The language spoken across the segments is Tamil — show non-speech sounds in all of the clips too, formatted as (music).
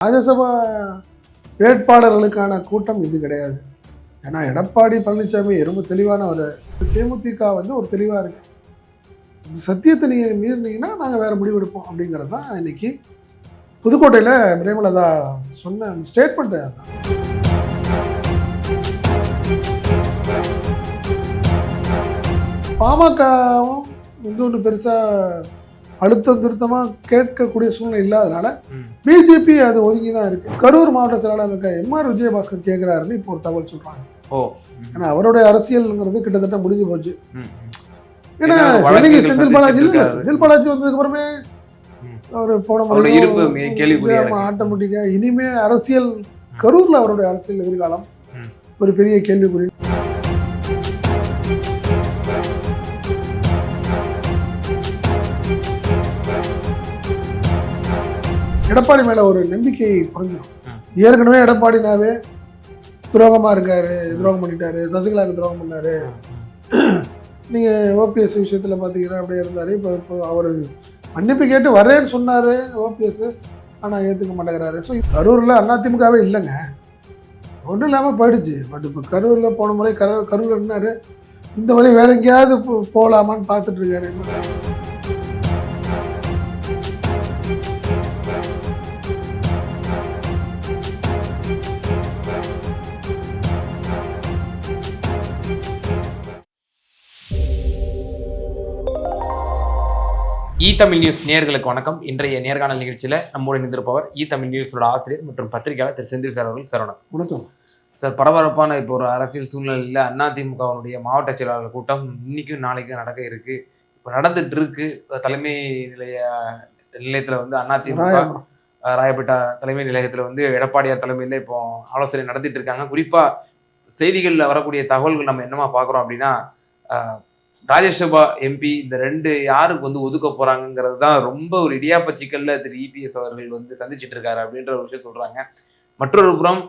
ராஜ்யசபா வேட்பாளர்களுக்கான கூட்டம் இது கிடையாது. ஏன்னா எடப்பாடி பழனிசாமி ரொம்ப தெளிவான ஒரு தேமுதிக வந்து ஒரு தெளிவாக இருக்கு. இந்த சத்தியத்தை நீங்கள் மீறினீங்கன்னா நாங்கள் வேறு முடிவெடுப்போம் அப்படிங்கிறது தான் இன்னைக்கு புதுக்கோட்டையில் பிரேமலதா சொன்ன அந்த ஸ்டேட்மெண்ட்டு தான் பாமகவும் வந்து ஒன்று பெருசாக அழுத்தம் திருத்தமாக கேட்கக்கூடிய சூழ்நிலை இல்லாதனால. பிஜேபி அது ஒதுங்கி தான் இருக்கு கரூர் மாவட்ட செயலாளர் இருக்க எம்ஆர் விஜயபாஸ்கர் கேட்குறாருன்னு இப்போ ஒரு தகவல் சொல்றாங்க ஓ ஏன்னா அவருடைய அரசியல்ங்கிறது கிட்டத்தட்ட முடிஞ்சு போச்சு. ஏன்னா இன்னைக்கு செந்தில் பாலாஜி இல்ல செந்தில் பாலாஜி வந்ததுக்கு அப்புறமே ம். அவர் போன அவருடைய இருப்பு மிக கேள்விக்குறியா இருக்கு. ஆட்டோமேட்டிக்கா இனிமே அரசியல் கரூர்ல அவருடைய அரசியல் எதிர்காலம். ஒரு பெரிய கேள்விக்குறி எடப்பாடி மேல ஒரு நம்பிக்கை குறைஞ்சிடும். ஏற்கனவே எடப்பாடினாவே துரோகமா இருக்காரு துரோகம் பண்ணிட்டாரு சசிகலாவுக்கு துரோகம் பண்ணாரு. (clears throat) நீங்கள் ஓபிஎஸ் விஷயத்தில் பார்த்தீங்கன்னா அப்படியே இருந்தார். இப்போ இப்போ அவர் மன்னிப்பு கேட்டு வரேன்னு சொன்னார் ஓபிஎஸ் ஆனால் ஏற்றுக்க மாட்டேங்கிறாரு. ஸோ கரூரில் அதிமுகவே இல்லைங்க. ஒன்றும் இல்லாமல் போயிடுச்சு. பட் இப்போ கரூரில் போன முறை கரூர் கரூரில் இருந்தார் இந்த முறை வேற எங்கேயாவது போகலாமான்னு பார்த்துட்டு இ தமிழ் நியூஸ் நேயர்களுக்கு வணக்கம். இன்றைய நேர்காணல் நிகழ்ச்சியில நம்மோடு இணைந்திருப்பவர் இ தமிழ் நியூஸோட ஆசிரியர் மற்றும் பத்திரிகையாளர் திரு செந்தில் சார் அவர்கள். சரவணன் வணக்கம். சார் பரபரப்பான இப்போ ஒரு அரசியல் சூழ்நிலையில் அதிமுகவினுடைய மாவட்ட செயலாளர் கூட்டம் இன்னைக்கும் நாளைக்கும் நடக்க இருக்கு. இப்போ நடந்துட்டு இருக்கு. தலைமை நிலைய நிலையத்துல வந்து அதிமுக ராயப்பேட்டா தலைமை நிலையத்துல வந்து எடப்பாடியார் தலைமையில இப்போ ஆலோசனை நடத்திட்டு இருக்காங்க. குறிப்பா செய்திகள்ல வரக்கூடிய தகவல்கள் நம்ம என்னமா பார்க்குறோம் அப்படின்னா ராஜ்யசபா எம்பி இந்த ரெண்டு யாருக்கு வந்து ஒதுக்க போறாங்கிறது தான் ரொம்ப ஒரு இடியாப்ப சிக்கல்ல திரு இபிஎஸ் அவர்கள் வந்து சந்திச்சுட்டு இருக்காரு அப்படின்ற ஒரு விஷயம் சொல்றாங்க. மற்றொரு புறம்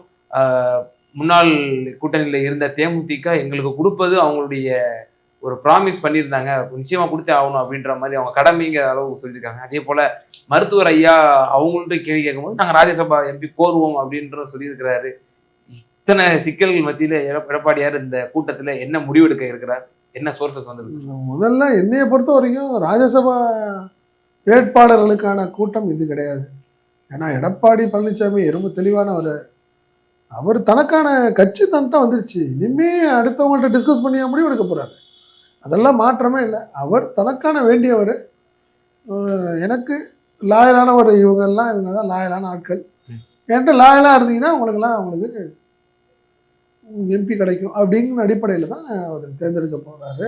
முன்னாள் கூட்டணியில் இருந்த தேமுதிக எங்களுக்கு கொடுப்பது அவங்களுடைய ஒரு ப்ராமிஸ் பண்ணியிருந்தாங்க. நிச்சயமா கொடுத்தே ஆகணும் அப்படின்ற மாதிரி அவங்க கடமைங்கிற அளவு சொல்லியிருக்காங்க. அதே போல மருத்துவர் ஐயா அவங்கள்ட்ட கேள்வி கேட்கும்போது நாங்கள் ராஜ்யசபா எம்பி கோருவோம் அப்படின்ற சொல்லியிருக்கிறாரு. இத்தனை சிக்கல்கள் மத்தியில் எடப்பாடியார் இந்த கூட்டத்தில் என்ன முடிவெடுக்க இருக்கிறார்? என்ன சோர்சஸ் வந்திருக்கு முதல்ல என்னைய பொறுத்த வரைக்கும் ராஜ்யசபா வேட்பாளர்களுக்கான கூட்டம் இது கிடையாது. ஏன்னா எடப்பாடி பழனிசாமி ரொம்ப தெளிவான ஒரு அவர் தனக்கான கட்சி தன்ட்ட வந்துருச்சு. இனிமே அடுத்தவங்கள்ட்ட டிஸ்கஸ் பண்ணி முடிவு எடுக்க போறாரு. அதெல்லாம் மாற்றமே இல்லை. அவர் தனக்கான வேண்டியவர். எனக்கு லாயலான ஒரு இவங்கெல்லாம் இவங்க தான் லாயலான ஆட்கள். என்கிட்ட லாயலாக இருந்தீங்கன்னா உங்களுக்கெல்லாம் அவங்களுக்கு எம்பி கிடைக்கும் அப்படிங்கிற அடிப்படையில் தான் அவர் தேர்ந்தெடுக்க போகிறாரு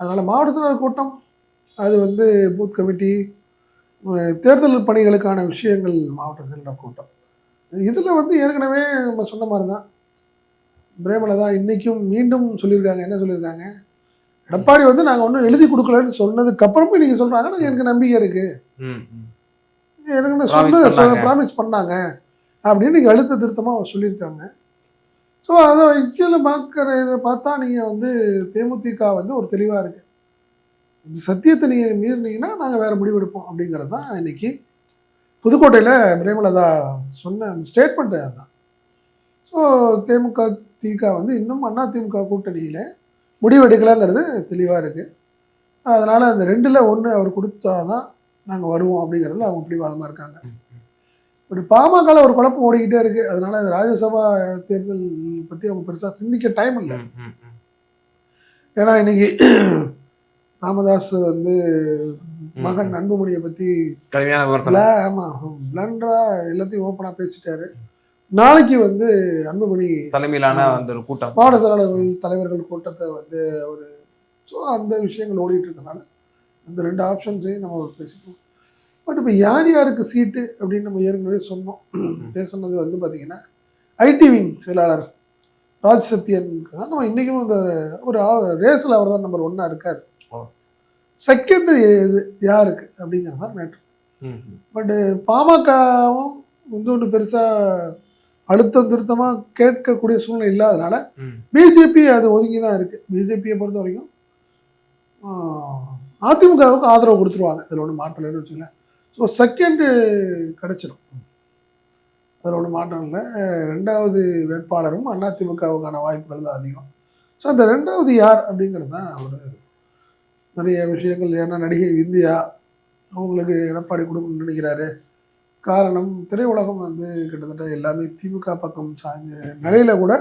அதனால் மாவட்ட செயலாளர் கூட்டம் அது வந்து பூத் கமிட்டி தேர்தல் பணிகளுக்கான விஷயங்கள் மாவட்ட செயலாளர் கூட்டம். இதில் வந்து ஏற்கனவே நம்ம சொன்ன மாதிரி தான் பிரேமலதா இன்றைக்கும் மீண்டும் சொல்லியிருக்காங்க. என்ன சொல்லியிருக்காங்க? எடப்பாடி வந்து நாங்கள் ஒன்றும் எழுதி கொடுக்கலன்னு சொன்னதுக்கு நீங்கள் சொல்கிறாங்க நாங்கள் எனக்கு நம்பிக்கை இருக்குது. எனக்கு சொன்னது. ப்ராமிஸ் பண்ணாங்க. அப்படின்னு நீங்கள் அழுத்த திருத்தமாக சொல்லியிருக்காங்க. ஸோ அதை வைக்கல பார்க்குறத பார்த்தா நீங்கள் வந்து தேமுதிக வந்து ஒரு தெளிவாக இருக்கு. இந்த சத்தியத்தை நீங்கள் மீறினீங்கன்னா நாங்கள் வேறு முடிவெடுப்போம் அப்படிங்கிறது தான் இன்னைக்கு புதுக்கோட்டையில் பிரேமலதா சொன்ன அந்த ஸ்டேட்மெண்ட்டு அதுதான். ஸோ தேமுக திக வந்து இன்னும் அண்ணா திமுக கூட்டணியில் முடிவெடுக்கலாங்கிறது தெளிவாக இருக்குது அதனால் அந்த ரெண்டில் ஒன்று அவர் கொடுத்தா தான் நாங்கள் வருவோம் அப்படிங்கிறதுல அவங்க பிடிவாதமாக இருக்காங்க. ம், பட் பாமகவில் ஒரு குழப்பம் ஓடிக்கிட்டே இருக்குது அதனால் இந்த ராஜ்யசபா தேர்தல் பற்றி அவங்க பெருசாக சிந்திக்க டைம் இல்லை. ஏன்னா இன்னைக்கு (clears throat) ராமதாஸ் வந்து மகன் அன்புமணியை பற்றி கடுமையான ஆமாம் பிளண்டராக எல்லாத்தையும் ஓப்பனாக பேசிட்டாரு. நாளைக்கு வந்து அன்புமணி தலைமையிலான அந்த ஒரு கூட்டம். மாவட்ட செயலாளர்கள் தலைவர்கள் கூட்டத்தை வந்து ஒரு ஸோ அந்த விஷயங்கள் ஓடிட்டு இருக்கனால அந்த ரெண்டு ஆப்ஷன்ஸையும் நம்ம பேசிட்டோம். பட் இப்போ யார் யாருக்கு சீட்டு அப்படின்னு நம்ம ஏற்கனவே சொன்னோம். பேசுனது வந்து பார்த்தீங்கன்னா ஐடி விங் செயலாளர் ராஜ் சத்யன் நம்ம இன்றைக்கும் அந்த ஒரு ரேஸில் அவர் தான் நம்பர் ஒன்னாக இருக்கார். செகண்டு எது யாருக்கு அப்படிங்கிறது தான் மேட்ரு. பட்டு பாமகவும் வந்து ஒன்று பெருசாக அழுத்தம் திருத்தமாக கேட்கக்கூடிய சூழ்நிலை இல்லாதனால. பிஜேபி அது ஒதுங்கி தான் இருக்குது பிஜேபியை பொறுத்த வரைக்கும் அதிமுகவுக்கு ஆதரவு கொடுத்துருவாங்க. இதில் ஒன்றும் மாற்றலைன்னு வச்சுக்கல ஸோ செகண்டு கிடச்சிடும் அதில் ஒன்றும் மாற்றம் இல்லை. ரெண்டாவது வேட்பாளரும் அதிமுகவுக்கான வாய்ப்புகள் தான் அதிகம். ஸோ அந்த ரெண்டாவது யார் அப்படிங்கிறது தான் ஒரு நிறைய விஷயங்கள் ஏன்னா நடிகை விந்தியா அவங்களுக்கு எடப்பாடி கொடுக்கணும்னு நினைக்கிறாரு. காரணம் திரையுலகம் வந்து கிட்டத்தட்ட எல்லாமே திமுக பக்கம் சாய்ந்த நிலையில் கூட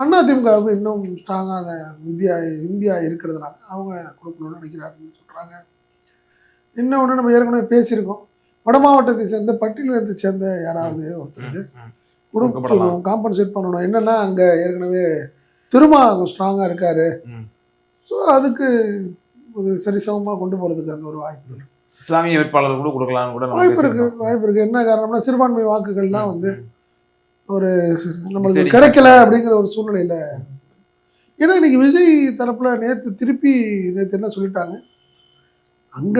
அண்ணா திமுகவுக்கு இன்னும் ஸ்ட்ராங்காக இந்தியா இந்தியா இருக்கிறதுனால அவங்க கொடுக்கணும்னு நினைக்கிறாருன்னு சொல்கிறாங்க இன்னொன்று நம்ம ஏற்கனவே பேசியிருக்கோம் வட மாவட்டத்தை சேர்ந்த பட்டியலத்தை சேர்ந்த யாராவது ஒருத்தருக்கு. கொடுக்கணும். காம்பன்சேட் பண்ணணும் என்னன்னா அங்கே ஏற்கனவே திருமா ஸ்ட்ராங்காக இருக்காரு. ஸோ அதுக்கு ஒரு சரிசமமாக கொண்டு போகிறதுக்கு அந்த ஒரு வாய்ப்பு இருக்கு. இஸ்லாமிய வேட்பாளர் கூட கொடுக்கலாம்னு கூட வாய்ப்பு இருக்கு. வாய்ப்பு இருக்கு என்ன காரணம்னா சிறுபான்மை வாக்குகள்லாம் வந்து. ஒரு நம்மளுக்கு. கிடைக்கல அப்படிங்கிற ஒரு சூழ்நிலையில ஏன்னா இன்னைக்கு விஜய் தரப்புல நேத்து திருப்பி நேத்து என்ன சொல்லிட்டாங்க அங்க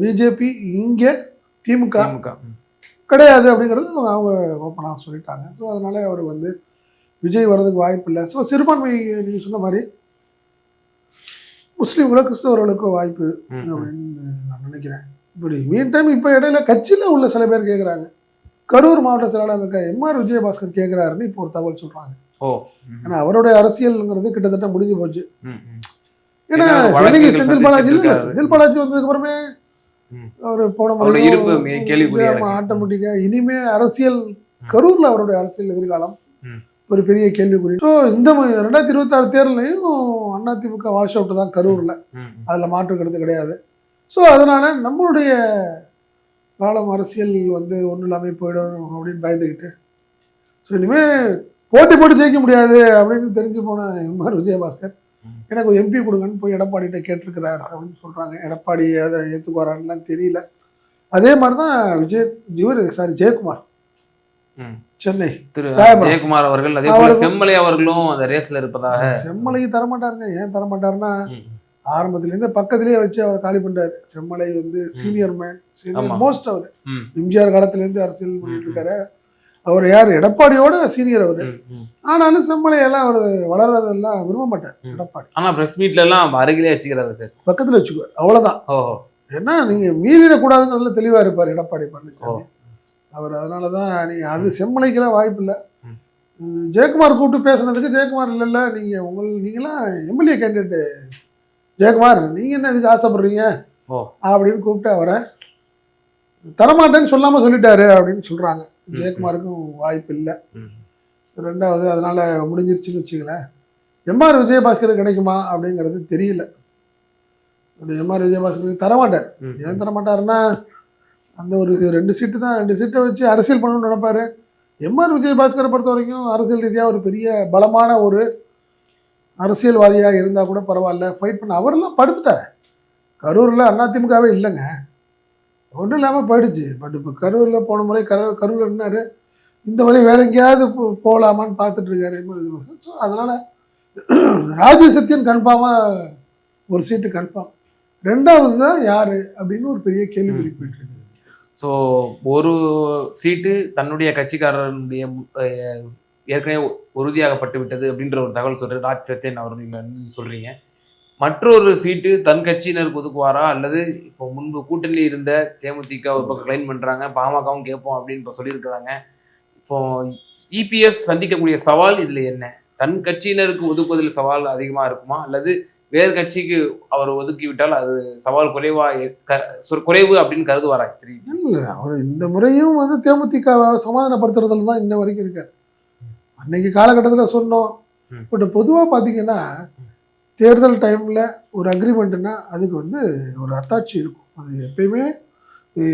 பிஜேபி இங்க திமுக. கிடையாது அப்படிங்கிறது அவங்க ஓப்பனாக சொல்லிட்டாங்க ஸோ அதனால அவர் வந்து விஜய் வர்றதுக்கு வாய்ப்பு இல்லை ஸோ சிறுபான்மை நீங்கள் சொன்ன மாதிரி முஸ்லீம்களோ கிறிஸ்தவர்களுக்கோ வாய்ப்பு. அப்படின்னு நான் நினைக்கிறேன் இப்படி மீன் டைம் இப்போ இடையில கட்சியில் உள்ள சில பேர் கேட்குறாங்க கரூர் மாவட்ட செயலாளர் இருக்க எம்ஆர் விஜயபாஸ்கர் கேட்குறாருன்னு இப்போ ஒரு தகவல் சொல்கிறாங்க. ஏன்னா அவருடைய அரசியல்ங்கிறது கிட்டத்தட்ட முடிஞ்சு போச்சு. ஏன்னா செந்தில் பாலாஜி இல்லை செந்தில் பாலாஜி வந்ததுக்கு அப்புறமே. அவர் போன முறையும் இருக்கு. ஆட்டோமேட்டிக்கா இனிமே அரசியல் கரூர்ல அவருடைய அரசியல் எதிர்காலம். ஒரு பெரிய கேள்விக்குறி ஸோ இந்த ரெண்டாயிரத்தி இருபத்தாறு தேர்தலையும் அதிமுக வாஷ் அவுட் தான் கரூர்ல. அதில் மாற்று கருத்து கிடையாது ஸோ அதனால நம்மளுடைய காலம் அரசியல் வந்து ஒன்றும் இல்லாமல் போயிடும் அப்படின்னு பயந்துக்கிட்டு ஸோ இனிமேல் போட்டி போட்டு ஜெயிக்க முடியாது அப்படின்னு தெரிஞ்சு போன எம்ஆர் விஜயபாஸ்கர். எனக்கு ஒரு எம்பி கொடுங்கன்னு போய் எடப்பாடிகிட்ட கேட்டிருக்கிறார் அப்படின்னு சொல்கிறாங்க எடப்பாடி அதை ஏற்றுக்குவாரான்லாம் தெரியல அதே மாதிரி தான் விஜய் இவர் சாரி ஜெயக்குமார். சென்னை திரு. ஜெயக்குமார் அவர்கள் அதே போல செம்மலை அவர்களும் அந்த ரேஸ்ல இருப்பதாக செம்மலைக்கு தரமாட்டாருங்க ஏன் தரமாட்டாருன்னா. ஆரம்பத்துலேருந்து பக்கத்திலேயே வச்சு அவர் காலி பண்ணாரு செம்மலை வந்து சீனியர் மேன் சீனியர். மோஸ்ட் அவர். எம்ஜிஆர் காலத்துலேருந்து அரசியல் பண்ணிட்டு இருக்காரு அவர் யார்? எடப்பாடியோட சீனியர் அவர். ஆனாலும் செம்மலையெல்லாம் அவர் வளர்றதெல்லாம் விரும்ப மாட்டார். எடப்பாடி. ஆனா பிரஸ் மீட்ல எல்லாம் அருகிலே வச்சுக்கிறாரு சார். பக்கத்தில் வச்சுக்குவார் அவ்வளோதான் ஓஹோ. ஏன்னா நீங்கள் மீறிடக்கூடாதுங்கிறதுல தெளிவாக இருப்பார் எடப்பாடி பழனிசாமி அவர் அதனால தான் நீங்கள் அது செம்மலைக்கெல்லாம் வாய்ப்பு இல்லை. ஜெயக்குமார் கூப்பிட்டு பேசுனதுக்கு ஜெயக்குமார் இல்லைல்ல நீங்கள் உங்கள் நீங்களாம் எம்எல்ஏ கேண்டிடேட்டு ஜெயக்குமார் நீங்கள் என்ன இதுக்கு ஆசைப்படுறீங்க. அப்படின்னு கூப்பிட்டு அவரை தரமாட்டேன்னு சொல்லாமல் சொல்லிட்டாரு அப்படின்னு சொல்கிறாங்க ஜெயக்குமாருக்கும் வாய்ப்பு இல்லை. ரெண்டாவது அதனால் முடிஞ்சிருச்சுன்னு வச்சுங்களேன் எம்ஆர் விஜயபாஸ்கர் கிடைக்குமா அப்படிங்கிறது தெரியல. எம்ஆர் விஜயபாஸ்கருக்கு தரமாட்டார். ஏன் தரமாட்டாருன்னா அந்த ஒரு ரெண்டு சீட்டு தான் ரெண்டு சீட்டை வச்சு அரசியல் பண்ணணும்னு நினைப்பாரு. எம்ஆர் விஜயபாஸ்கரை பொறுத்த வரைக்கும் அரசியல் ரீதியாக ஒரு பெரிய பலமான ஒரு அரசியல்வாதியாக இருந்தால் கூட பரவாயில்ல. ஃபைட் பண்ண அவரெல்லாம் படுத்துட்டாரு. கரூரில் அதிமுகவே இல்லைங்க. ஒன்றும் இல்லாமல் போயிடுச்சு. பட் இப்போ கரூரில் போன முறை கரூர் கரூரில் இருந்தார் இந்த முறை வேற எங்கேயாவது போகலாமான்னு பார்த்துட்டு இருக்காரு. ஸோ அதனால் ராஜ்ய சத்யன் கன்ஃபார்மாக ஒரு சீட்டு கன்ஃபார்ம். ரெண்டாவது தான் யார் அப்படின்னு ஒரு பெரிய கேள்விக்குறி போயிட்டு இருக்கு ஸோ ஒரு சீட்டு தன்னுடைய கட்சிக்காரருடைய அஹ், ஏற்கனவே உறுதியாகப்பட்டு விட்டது அப்படின்ற ஒரு தகவல் சொல்றாரு. ராஜ் சத்யன் அவர்கள் வந்து சொல்றீங்க. மற்றொரு சீட்டு தன் கட்சியினருக்கு ஒதுக்குவாரா அல்லது இப்போ முன்பு கூட்டணியில் இருந்த தேமுதிக ஒரு பக்கம் கிளைம் பண்றாங்க பாமகவும் கேட்போம் அப்படின்னு இப்போ சொல்லியிருக்கிறாங்க. இப்போ இபிஎஸ் சந்திக்கக்கூடிய சவால் இதுல என்ன? தன் கட்சியினருக்கு ஒதுக்குவதில் சவால் அதிகமா இருக்குமா? அல்லது வேறு கட்சிக்கு அவர் ஒதுக்கி விட்டால் அது சவால் குறைவா குறைவு அப்படின்னு கருதுவாரா தெரியும் இல்லை அவர் இந்த முறையும் வந்து தேமுதிகவை சமாதானப்படுத்துறதுல தான் இன்ன வரைக்கும் இருக்கார். அன்னைக்கு காலகட்டத்தில் சொன்னோம். பட் பொதுவாக பார்த்தீங்கன்னா தேர்தல் டைமில் ஒரு அக்ரிமெண்ட்டுன்னா அதுக்கு வந்து ஒரு அத்தாட்சி இருக்கும். அது எப்பயுமே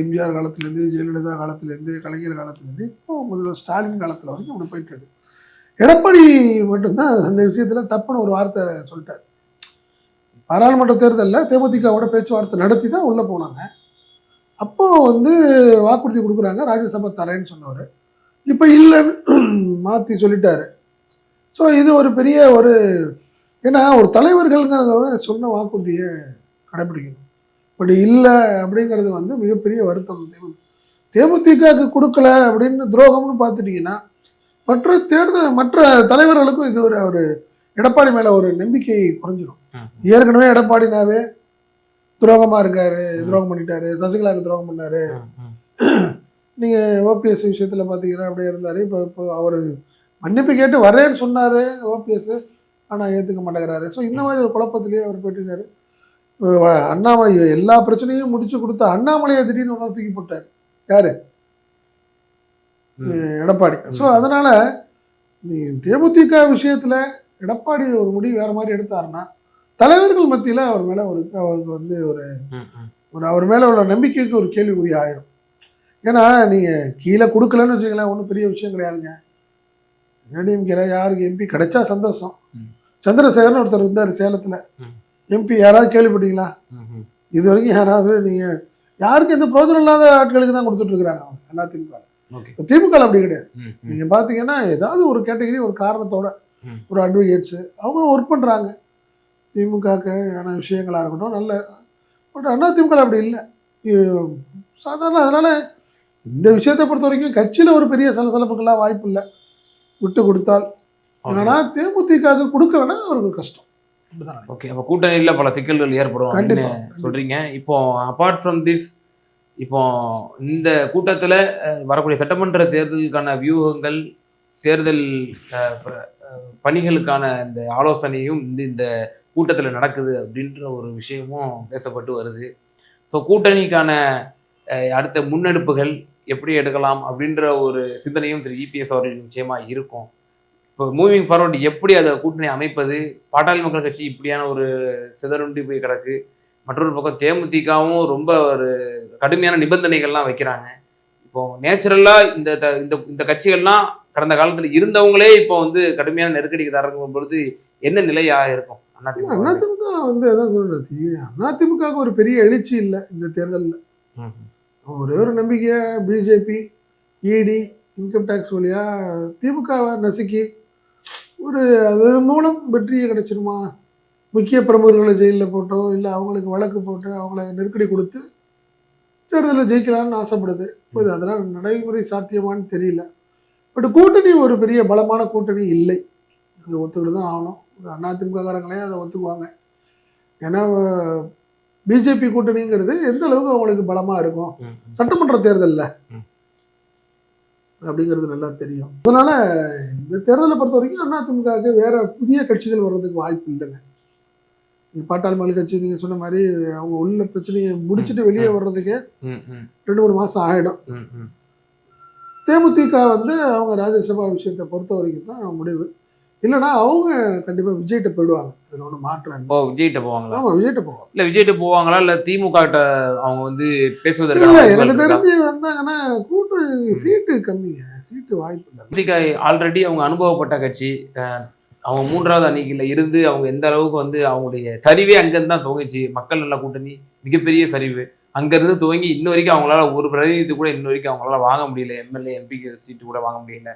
எம்ஜிஆர் காலத்துலேருந்து ஜெயலலிதா காலத்துலேருந்து கலைஞர் காலத்துலேருந்து இப்போ முதல்வர் ஸ்டாலின் காலத்தில் வரைக்கும் அப்படி போயிட்டு இருக்கு. எடப்பாடி மட்டும்தான் அந்த விஷயத்தில் டப்புன்னு ஒரு வார்த்தை சொல்லிட்டார். பாராளுமன்ற தேர்தலில் தேமுதிகவோட பேச்சுவார்த்தை நடத்தி தான் உள்ளே போனாங்க. அப்போ வந்து வாக்குறுதி கொடுக்குறாங்க ராஜ்யசபா தரேன்னு சொன்னவர். இப்போ இல்லைன்னு மாற்றி சொல்லிட்டாரு. ஸோ இது ஒரு பெரிய ஒரு ஏன்னா ஒரு தலைவர்கள்ங்கிறவங்க சொன்ன வாக்குறுதியை கடைப்பிடிக்கணும். பட் இல்லை அப்படிங்கிறது வந்து மிகப்பெரிய வருத்தம். தேமு தேமுதிகவுக்கு கொடுக்கல அப்படின்னு துரோகம்னு பார்த்துட்டிங்கன்னா மற்ற தேர்தல் மற்ற தலைவர்களுக்கும் இது ஒரு ஒரு எடப்பாடி மேலே ஒரு நம்பிக்கை குறைஞ்சிரும். ம். ஏற்கனவே எடப்பாடினாவே துரோகமாக இருக்காரு துரோகம் பண்ணிட்டாரு சசிகலாவுக்கு துரோகம் பண்ணாரு. நீங்கள் ஓபிஎஸ் விஷயத்தில் பார்த்தீங்கன்னா அப்படியே இருந்தார். இப்போ இப்போ அவர் மன்னிப்பு கேட்டு வரேன்னு சொன்னார் ஓபிஎஸ். ஆனால் ஏற்றுக்க மாட்டேங்கிறாரு. ஸோ இந்த மாதிரி ஒரு குழப்பத்திலேயே அவர் போயிட்டுருக்காரு. அண்ணாமலை எல்லா பிரச்சனையும் முடிச்சு கொடுத்த அண்ணாமலையை திடீர்னு ஒன்றா தூக்கி போட்டார். யார். எடப்பாடி. ஸோ அதனால் நீ தேமுதிக விஷயத்தில் எடப்பாடி ஒரு முடிவு வேறு மாதிரி எடுத்தாருன்னா தலைவர்கள் மத்தியில் அவர் மேலே ஒரு அவருக்கு வந்து ஒரு. ஒரு அவர் மேலே உள்ள நம்பிக்கைக்கு ஒரு கேள்விக்குறி ஆயிரும். ஏன்னா நீங்கள் கீழே கொடுக்கலன்னு வச்சுங்களேன் ஒன்றும் பெரிய விஷயம் கிடையாதுங்க. ஏடிஎம்கேல யாருக்கு எம்பி கிடைச்சா சந்தோஷம். சந்திரசேகர்னு ஒருத்தர் இருந்தார் சேலத்தில். எம்பி யாராவது கேள்விப்பட்டீங்களா. இது வரைக்கும் யாராவது நீங்கள் யாருக்கு எந்த பிரோஜனம் இல்லாத ஆட்களுக்கு தான் கொடுத்துட்டு இருக்கிறாங்க அவங்க எல்லா திமுக இப்போ திமுக அப்படி கிடையாது. நீங்கள் பார்த்தீங்கன்னா ஏதாவது ஒரு கேட்டகரி ஒரு காரணத்தோட. ஒரு அட்வொகேட்ஸு அவங்க ஒர்க் பண்ணுறாங்க திமுகக்கான விஷயங்களாக இருக்கட்டும் நல்ல பட் அண்ணா திமுக அப்படி இல்லை சாதாரண அதனால் இந்த விஷயத்தை பொறுத்த வரைக்கும் கட்சியில் ஒரு பெரிய சலசலப்புக்கெல்லாம் வாய்ப்பு இல்லை விட்டு கொடுத்தால். ஆனால் தேமுதிக கொடுக்கலன்னா அவருக்கு கஷ்டம். ஓகே அப்போ கூட்டணியில் பல சிக்கல்கள் ஏற்படும் அப்படின்னு. சொல்றீங்க. இப்போ அபார்ட் ஃப்ரம் திஸ் இப்போ இந்த கூட்டத்தில் வரக்கூடிய சட்டமன்ற தேர்தலுக்கான வியூகங்கள் தேர்தல் பணிகளுக்கான இந்த ஆலோசனையும் இந்த இந்த கூட்டத்தில் நடக்குது அப்படின்ற ஒரு விஷயமும் பேசப்பட்டு வருது. ஸோ கூட்டணிக்கான அடுத்த முன்னெடுப்புகள் எப்படி எடுக்கலாம் அப்படின்ற ஒரு சிந்தனையும் திரு. இபிஎஸ் அவர்கள் நிச்சயமா இருக்கும். இப்போ மூவிங் ஃபார்வர்ட் எப்படி அதை கூட்டணி அமைப்பது? பாட்டாளி மக்கள் கட்சி இப்படியான ஒரு சிதறுண்டி போய் கிடக்கு. மற்றொரு பக்கம் தேமுதிகவும் ரொம்ப ஒரு கடுமையான நிபந்தனைகள்லாம் வைக்கிறாங்க. இப்போ நேச்சுரலா இந்த த- இந்த இந்த கட்சிகள்லாம் கடந்த காலத்துல இருந்தவங்களே இப்போ வந்து கடுமையான நெருக்கடிக்கு தரங்கும் பொழுது என்ன நிலையாக இருக்கும்? அதிமுக அண்ணா திமுக வந்து அதான் சொல்றது. அண்ணா திமுக ஒரு பெரிய எழுச்சி இல்லை இந்த தேர்தலில். ஒரே ஒரு நம்பிக்கை பிஜேபி இடி இன்கம் டேக்ஸ் வழியா திமுகவை நசுக்கி ஒரு அது மூலம் வெற்றியை கிடைச்சிருமா? முக்கிய பிரமுகர்களை ஜெயிலில் போட்டோ இல்லை அவங்களுக்கு வழக்கு போட்டு அவங்கள நெருக்கடி கொடுத்து தேர்தலில் ஜெயிக்கலாம்னு ஆசைப்படுது. இப்போ அதெல்லாம் நடைமுறை சாத்தியமான்னு தெரியல. பட் கூட்டணி ஒரு பெரிய பலமான கூட்டணி இல்லை. அது ஒத்துக்கிட்டு தான் ஆகணும். அது அதிமுககாரங்களே அதை ஒத்துக்குவாங்க. ஏன்னா பிஜேபி கூட்டணிங்கிறது எந்த அளவுக்கு அவங்களுக்கு பலமாக இருக்கும். சட்டமன்ற தேர்தலில். அப்படிங்கிறது நல்லா தெரியும். அதனால இந்த தேர்தலை பொறுத்த வரைக்கும் அதிமுகவுக்கு வேற புதிய கட்சிகள் வர்றதுக்கு வாய்ப்பு இல்லைங்க. பாட்டாளி கட்சி நீங்க சொன்ன மாதிரி அவங்க உள்ள பிரச்சனையை முடிச்சுட்டு வெளியே வர்றதுக்கு ரெண்டு மூணு மாசம் ஆயிடும். ம், ம். தேமுதிக வந்து அவங்க ராஜ்யசபா விஷயத்தை பொறுத்த வரைக்கும் தான் முடிவு. இல்லைன்னா அவங்க கண்டிப்பா விஜய்கிட்ட போயிடுவாங்க. அதில் ஒன்றும் மாற்றம் ஓ விஜய்கிட்ட போவாங்களா? ஆமா விஜய்கிட்ட போவாங்க. இல்ல விஜய்கிட்ட போவாங்களா? இல்ல திமுக அவங்க வந்து பேசுவதற்கான இல்லை எனக்கு? தெரிஞ்சு வந்தாங்கன்னா கூட்டு சீட்டு கம்மிங்க. சீட்டு வாய்ப்பு இல்லை. அதிமுக ஆல்ரெடி அவங்க அனுபவப்பட்ட கட்சி. அவங்க மூன்றாவது அணிக்குள்ள இருந்து அவங்க எந்த அளவுக்கு வந்து அவங்களுடைய சரிவே அங்கிருந்து தான் துவங்கிச்சு. மக்கள் நல்ல கூட்டணி மிகப்பெரிய சரிவு. அங்கிருந்து துவங்கி இன்ன வரைக்கும் அவங்களால ஒரு பிரதிநிதி கூட இன்ன வரைக்கும் அவங்களால வாங்க முடியல. எம்எல்ஏ எம்பிக்கு சீட்டு கூட வாங்க முடியல.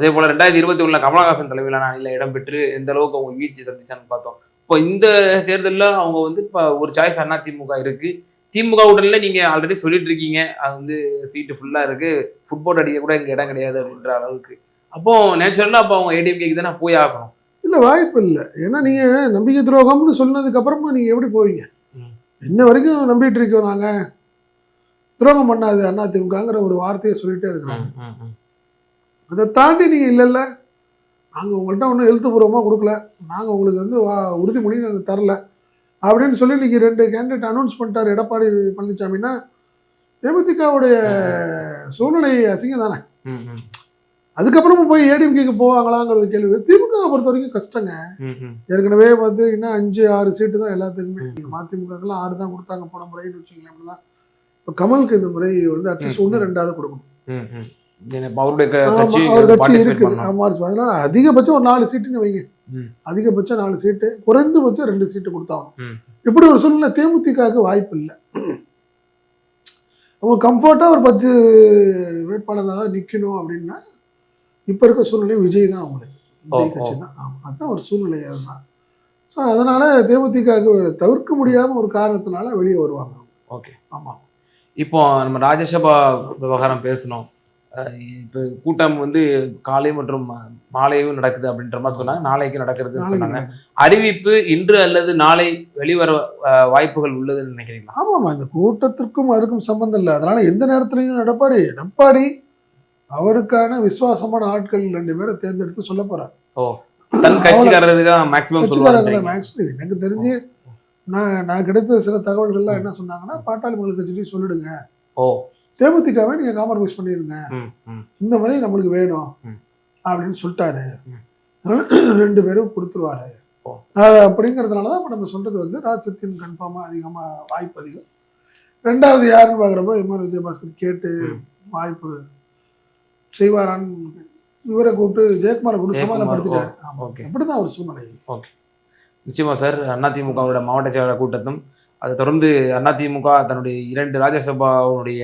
அதே போல ரெண்டாயிரத்தி இருபத்தி ஒண்ணுல கமலஹாசன் தலைமையிலான அணியில இடம்பெற்று எந்த அளவுக்கு அவங்க வீழ்ச்சி சந்திச்சான்னு பார்த்தோம். இப்போ இந்த தேர்தலில் அவங்க வந்து இப்போ ஒரு சாய்ஸ் அண்ணா திமுக இருக்கு. திமுக உடனே நீங்க ஆல்ரெடி சொல்லிட்டு இருக்கீங்க. அது வந்து சீட்டு ஃபுல்லா இருக்கு. ஃபுட்பால் அடிக்க கூட இங்க இடம் கிடையாது அப்படின்ற அளவுக்கு. அப்போ நேச்சுரலா அப்போ அவங்க ஏடிஎம்கேக்கு தானே போய் ஆகணும். இல்லை வாய்ப்பு இல்லை. ஏன்னா நீங்கள் நம்பிக்கை துரோகம்னு சொன்னதுக்கு அப்புறமா நீங்கள் எப்படி போவீங்க. இன்ன வரைக்கும் நம்பிட்டு இருக்கோம் நாங்கள் துரோகம் பண்ணாது அண்ணா திமுகங்கிற ஒரு வார்த்தையை சொல்லிட்டே இருக்கிறாங்க. அதை தாண்டி நீங்கள் இல்லைல்ல நாங்கள் உங்கள்கிட்ட ஒன்றும் எழுத்துப்பூர்வமாக கொடுக்கல. நாங்கள் உங்களுக்கு வந்து வா உறுதிமொழி நாங்கள் தரல. அப்படின்னு சொல்லி நீங்கள் ரெண்டு கேண்டிடேட் அனௌன்ஸ் பண்ணிட்டார் எடப்பாடி பழனிசாமின்னா தேமுதிகவுடைய சூழ்நிலை அசிங்கம் தானே அதுக்கப்புறமா போய் ஏடிஎம்கேக்கு போவாங்களாங்கிறது கேள்வி. திமுக பொறுத்த வரைக்கும் கஷ்டங்க. ஏற்கனவே பார்த்தீங்கன்னா அஞ்சு ஆறு சீட்டு தான் எல்லாத்துக்குமே. மதிமுகக்கெல்லாம் ஆறு தான் கொடுத்தாங்க போன முறைன்னு வச்சுக்கலாம் அப்படிதான். இப்போ கமலுக்கு இந்த முறை வந்து அட்லீஸ்ட் ஒன்று ரெண்டாவது கொடுக்கணும். அவருடைய கட்சி இருக்குது. அதனால அதிகபட்சம் ஒரு நாலு சீட்டுன்னு வைங்க. அதிகபட்சம் நாலு சீட்டு குறைந்தபட்சம் ரெண்டு சீட்டு கொடுத்தாகணும். ம். இப்படி ஒரு சூழ்நிலை தேமுதிகவுக்கு வாய்ப்பு இல்லை. அவங்க கம்ஃபர்ட்டாக ஒரு பத்து வேட்பாளராக நிற்கணும் அப்படின்னா இப்போ இருக்க சூழ்நிலை விஜய் தான் அவங்களுக்கு. விஜய் கட்சி தான். ஆமாம் அதுதான் ஒரு சூழ்நிலை அதுதான். ஸோ அதனால தேமுதிகவுக்கு ஒரு தவிர்க்க முடியாம ஒரு காரணத்தினால வெளியே வருவாங்க. ஓகே. ஆமாம் இப்போ நம்ம ராஜ்யசபா விவகாரம் பேசணும். இப்போ கூட்டம் வந்து காலை மற்றும் மாலையும் நடக்குது அப்படின்ற மாதிரி சொன்னாங்க. நாளைக்கு நடக்கிறதுன்னு நாளைக்கு சொன்னாங்க. அறிவிப்பு இன்று அல்லது நாளை வெளிவர வாய்ப்புகள் உள்ளதுன்னு நினைக்கிறீங்களா? ஆமாம்மா இந்த கூட்டத்திற்கும் அதுக்கும் சம்மந்தம் இல்லை. அதனால எந்த நேரத்துலையும் எடப்பாடி எடப்பாடி அவருக்கான விசுவாசமான ஆட்கள் ரெண்டு பேரை தேர்ந்தெடுத்து சொல்ல போறார். கட்சிக்காரர் தான் கட்சிக்காரங்க தான் சொல்லுவாங்க மேக்ஸ் எனக்கு தெரிஞ்சு நான் நான் கிடைத்த சில தகவல்கள்லாம் என்ன சொன்னாங்கன்னா பாட்டாளி மக்கள் கட்சியும் சொல்லிடுங்க. ஓ தேமுதிகவை நீங்க காம்ப்ரமைஸ் பண்ணிடுங்க இந்த மாதிரி நம்மளுக்கு வேணும். அப்படின்னு சொல்லிட்டாரு. அதனால ரெண்டு பேரும் கொடுத்துருவாரு அப்படிங்கிறதுனால தான் இப்போ நம்ம சொல்றது வந்து ராஜசத்தியன் கன்ஃபார்மாக அதிகமாக வாய்ப்பு அதிகம் ரெண்டாவது யாருன்னு பார்க்குறப்போ எம்ஆர் விஜயபாஸ்கர் கேட்டு. வாய்ப்பு செய்வாரான்னு இவரை கூப்பிட்டு ஜெயக்குமாரை கூப்பிட்டு சமாதானப்படுத்திட்டாரு ஓ, ஆமா. ஓகே. அப்படிதான் ஒரு சூழ்நிலை நிச்சயமா சார் அதிமுகவோட மாவட்ட செயலாளர் கூட்டத்தும் அதை தொடர்ந்து அதிமுக தன்னுடைய இரண்டு ராஜ்யசபாவுடைய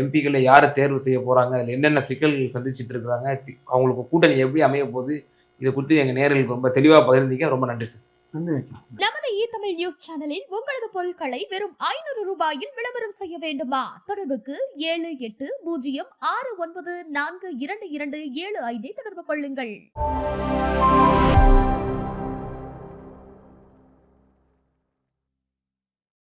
எம்பிக்களை யாரை தேர்வு செய்ய போறாங்க அதில் என்னென்ன சிக்கல்கள் சந்திச்சுட்டு இருக்கிறாங்க அவங்களுக்கு கூட்டணி எப்படி அமைய போகுது இதை குறித்து எங்க நேர்களுக்கு ரொம்ப தெளிவா பகிர்ந்தீங்க. ரொம்ப நன்றி சார். நன்றி நமது இ தமிழ் நியூஸ் சேனலில் உங்களது பொருட்களை வெறும் ஐநூறு ரூபாயில் விளம்பரம் செய்ய வேண்டுமா? தொடர்புக்கு ஏழு எட்டு பூஜ்ஜியம் ஆறு ஒன்பது நான்கு இரண்டு இரண்டு ஏழு ஐந்தை தொடர்பு கொள்ளுங்கள்.